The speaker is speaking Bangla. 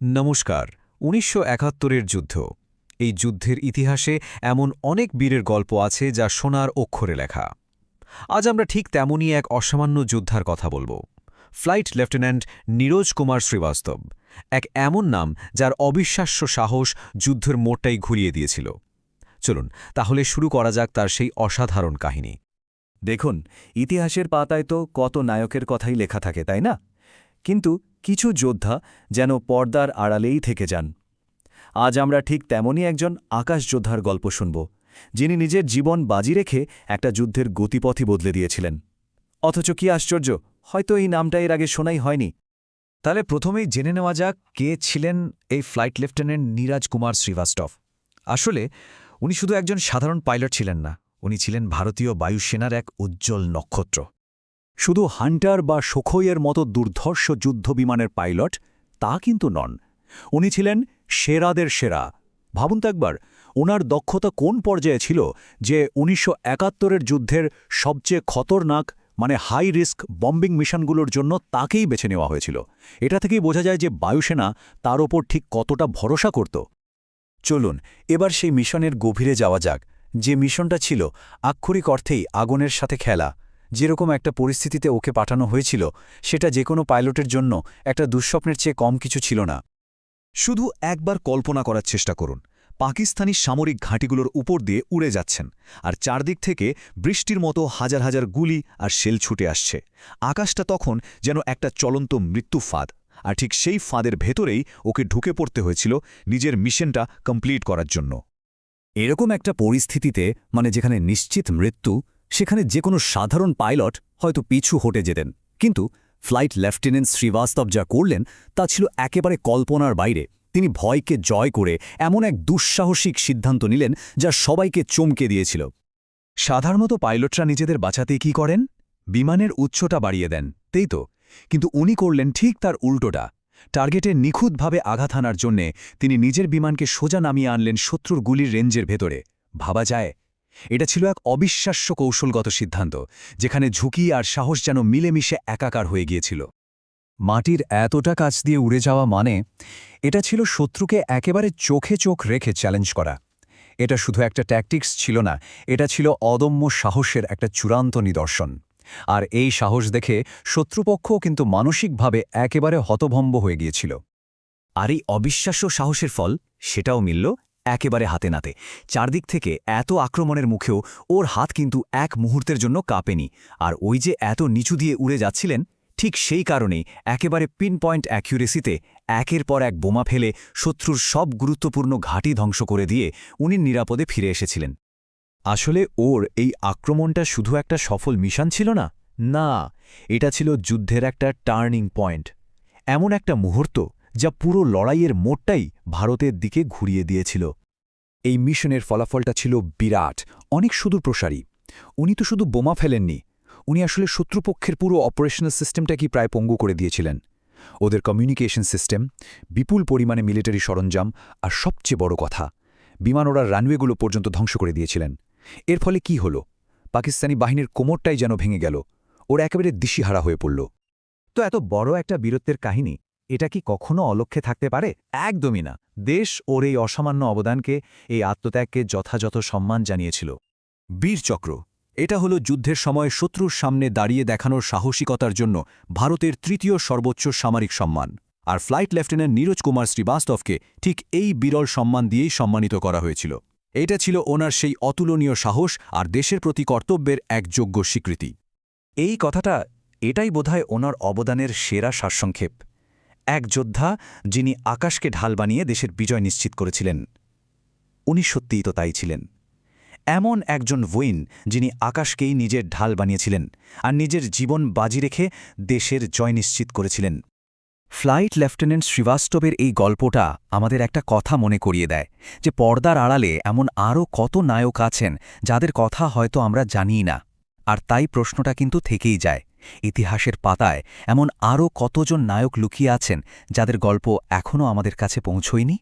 নমস্কার, উনিশশো একাত্তরের যুদ্ধ। এই যুদ্ধের ইতিহাসে এমন অনেক বীরের গল্প আছে যা সোনার অক্ষরে লেখা। আজ আমরা ঠিক তেমনই এক অসামান্য যোদ্ধার কথা বলব। ফ্লাইট লেফটেন্যান্ট নীরজ কুমার শ্রীবাস্তব, এক এমন নাম যার অবিশ্বাস্য সাহস যুদ্ধের মোড়টাই ঘুরিয়ে দিয়েছিল। চলুন, তাহলে শুরু করা যাক তার সেই অসাধারণ কাহিনী। দেখুন, ইতিহাসের পাতায় তো কত নায়কের কথাই লেখা থাকে, তাই না? কিন্তু কিছু যোদ্ধা যেন পর্দার আড়ালেই থেকে যান। আজ আমরা ঠিক তেমনই একজন আকাশ যোদ্ধার গল্প শুনব, যিনি নিজের জীবন বাজি রেখে একটা যুদ্ধের গতিপথই বদলে দিয়েছিলেন। অথচ কি আশ্চর্য, হয়তো এই নামটা এর আগে শোনাই হয়নি। তাহলে প্রথমেই জেনে নেওয়া যাক কে ছিলেন এই ফ্লাইট লেফটেন্যান্ট নীরাজ কুমার শ্রীবাস্তব। আসলে, উনি শুধু একজন সাধারণ পাইলট ছিলেন না, উনি ছিলেন ভারতীয় বায়ুসেনার এক উজ্জ্বল নক্ষত্র। শুধু হান্টার বা সুখইয়ের মতো দুর্ধর্ষ যুদ্ধবিমানের পাইলট তা কিন্তু নন। উনি ছিলেন সেরাদের সেরা। ভাবুন তো একবার ওনার দক্ষতা কোন পর্যায়ে ছিল যে উনিশশো একাত্তরের যুদ্ধের সবচেয়ে খতরনাক মানে হাই রিস্ক বম্বিং মিশনগুলোর জন্য তাকেই বেছে নেওয়া হয়েছিল। এটা থেকেই বোঝা যায় যে বায়ুসেনা তার ওপর ঠিক কতটা ভরসা করত। চলুন, এবার সেই মিশনের গভীরে যাওয়া যাক। যে মিশনটা ছিল, আক্ষরিক অর্থেই আগুনের সাথে খেলা। যেরকম একটা পরিস্থিতিতে ওকে পাঠানো হয়েছিল, সেটা যে কোনো পাইলটের জন্য একটা দুঃস্বপ্নের চেয়ে কম কিছু ছিল না। শুধু একবার কল্পনা করার চেষ্টা করুন, পাকিস্তানি সামরিক ঘাঁটিগুলোর উপর দিয়ে উড়ে যাচ্ছেন, আর চারদিক থেকে বৃষ্টির মতো হাজার হাজার গুলি আর শেল ছুটে আসছে। আকাশটা তখন যেন একটা চলন্ত মৃত্যু ফাঁদ, আর ঠিক সেই ফাঁদের ভেতরেই ওকে ঢুকে পড়তে হয়েছিল নিজের মিশনটা কমপ্লিট করার জন্য। এরকম একটা পরিস্থিতিতে মানে যেখানে নিশ্চিত মৃত্যু সেখানে যে কোনো সাধারণ পাইলট হয়তো পিছু হটে যেতেন। কিন্তু ফ্লাইট লেফটেন্যান্ট শ্রীবাস্তব যা করলেন, তা ছিল একেবারে কল্পনার বাইরে। তিনি ভয়কে জয় করে এমন এক দুঃসাহসিক সিদ্ধান্ত নিলেন যা সবাইকে চমকে দিয়েছিল। সাধারণত পাইলটরা নিজেদের বাঁচাতেই কি করেন? বিমানের উচ্চটা বাড়িয়ে দেন, তাই তো। কিন্তু উনি করলেন ঠিক তার উল্টোটা। টার্গেটে নিখুঁতভাবে আঘাত হানার জন্যে তিনি নিজের বিমানকে সোজা নামিয়ে আনলেন শত্রুর গুলির রেঞ্জের ভেতরে। ভাবা যায় এটা ছিল এক অবিশ্বাস্য কৌশলগত সিদ্ধান্ত, যেখানে ঝুঁকি আর সাহস যেন মিলেমিশে একাকার হয়ে গিয়েছিল। মাটির এতটা কাছ দিয়ে উড়ে যাওয়া মানে এটা ছিল শত্রুকে একেবারে চোখে চোখ রেখে চ্যালেঞ্জ করা। এটা শুধু একটা ট্যাকটিক্স ছিল না, এটা ছিল অদম্য সাহসের একটা চূড়ান্ত নিদর্শন। আর এই সাহস দেখে শত্রুপক্ষও কিন্তু মানসিকভাবে একেবারে হতভম্ব হয়ে গিয়েছিল। আর এই অবিশ্বাস্য সাহসের ফল, সেটাও মিলল একেবারে হাতে নাতে। চারদিক থেকে এত আক্রমণের মুখেও ওর হাত কিন্তু এক মুহূর্তের জন্য কাঁপেনি। আর ওই যে এত নিচু দিয়ে উড়ে যাচ্ছিলেন, ঠিক সেই কারণেই একেবারে পিন পয়েন্ট অ্যাকিউরেসিতে একের পর এক বোমা ফেলে শত্রুর সব গুরুত্বপূর্ণ ঘাঁটি ধ্বংস করে দিয়ে উনি নিরাপদে ফিরে এসেছিলেন। আসলে ওর এই আক্রমণটা শুধু একটা সফল মিশন ছিল না না, এটা ছিল যুদ্ধের একটা টার্নিং পয়েন্ট এমন একটা মুহূর্ত যা পুরো লড়াইয়ের মোড়টাই ভারতের দিকে ঘুরিয়ে দিয়েছিল। এই মিশনের ফলাফলটা ছিল বিরাট, অনেক সুদূরপ্রসারী উনি তো শুধু বোমা ফেলেননি, উনি আসলে শত্রুপক্ষের পুরো অপারেশনাল সিস্টেমটাকেই প্রায় পঙ্গু করে দিয়েছিলেন। ওদের কমিউনিকেশন সিস্টেম, বিপুল পরিমাণে মিলিটারি সরঞ্জাম আর সবচেয়ে বড় কথা, বিমান ওরা রানওয়েগুলো পর্যন্ত ধ্বংস করে দিয়েছিলেন। এর ফলে কি হল? পাকিস্তানি বাহিনীর কোমরটাই যেন ভেঙে গেল, ওরা একেবারে দিশিহারা হয়ে পড়ল। তো এত বড় একটা বীরত্বের কাহিনী এটা কি কখনো অলক্ষ্যে থাকতে পারে? একদমই না। দেশ ওর এই অসামান্য অবদানকে, এই আত্মত্যাগকে যথাযথ সম্মান জানিয়েছিল। বীরচক্র এটা হলো যুদ্ধের সময় শত্রুর সামনে দাঁড়িয়ে দেখানোর সাহসিকতার জন্য ভারতের তৃতীয় সর্বোচ্চ সামরিক সম্মান। আর ফ্লাইট লেফটেন্যান্ট নীরজ কুমার শ্রীবাস্তবকে ঠিক এই বিরল সম্মান দিয়েই সম্মানিত করা হয়েছিল। এটা ছিল ওনার সেই অতুলনীয় সাহস আর দেশের প্রতি কর্তব্যের এক যোগ্য স্বীকৃতি। এই কথাটা, এটাই বোধহয় ওনার অবদানের সেরা সারসংক্ষেপ। এক যোদ্ধা যিনি আকাশকে ঢাল বানিয়ে দেশের বিজয় নিশ্চিত করেছিলেন। উনি সত্যিই তো তাই ছিলেন। এমন একজন বইন যিনি আকাশকেই নিজের ঢাল বানিয়েছিলেন আর নিজের জীবন বাজি রেখে দেশের জয় নিশ্চিত করেছিলেন। ফ্লাইট লেফটেন্যান্ট শ্রীবাস্তবের এই গল্পটা আমাদের একটা কথা মনে করিয়ে দেয় যে পর্দার আড়ালে এমন আরও কত নায়ক আছেন যাদের কথা হয়তো আমরা জানিই না। আর তাই প্রশ্নটা কিন্তু থেকেই যায়। ইতিহাসের পাতায় এমন আরও কতজন নায়ক লুকিয়ে আছেন যাদের গল্প এখনও আমাদের কাছে পৌঁছয়নি?